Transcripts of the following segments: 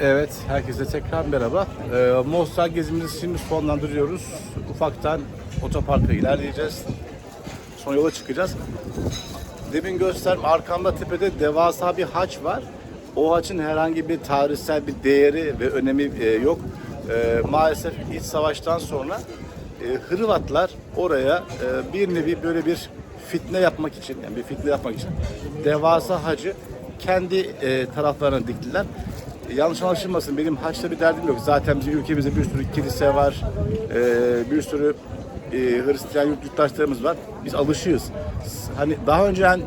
Evet, herkese tekrar merhaba. Ee, Mostar gezimizi şimdi sonlandırıyoruz. Ufaktan otoparka ilerleyeceğiz. Sonra yola çıkacağız. Demin gösterdim, arkamda tepede devasa bir haç var. O haçın herhangi bir tarihsel bir değeri ve önemi e, yok. E, maalesef iç savaştan sonra e, Hırvatlar oraya e, bir nevi böyle bir fitne yapmak için, yani bir fitne yapmak için devasa hacı kendi e, taraflarına diktiler. Yanlış anlaşılmasın benim haçla bir derdim yok. Zaten bizim ülkemizde bir sürü kilise var, e, bir sürü e, Hristiyan yurttaşlarımız var. Biz alışığız. S- Hani daha önceden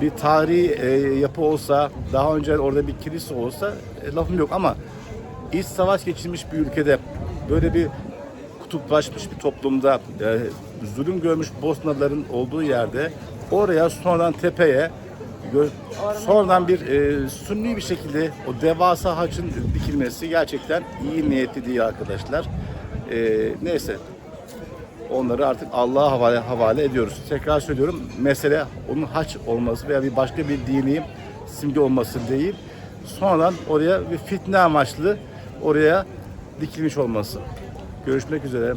bir tarihi e, yapı olsa, daha önce orada bir kilise olsa e, lafım yok ama iç savaş geçirmiş bir ülkede böyle bir kutuplaşmış bir toplumda e, zulüm görmüş Bosnalıların olduğu yerde oraya sonradan tepeye sonradan bir e, sunni bir şekilde o devasa haçın dikilmesi gerçekten iyi niyetli değil arkadaşlar. E, neyse onları artık Allah'a havale, havale ediyoruz. Tekrar söylüyorum mesele onun haç olması veya bir başka bir dini simge olması değil. Sonradan oraya bir fitne amaçlı oraya dikilmiş olması. Görüşmek üzere.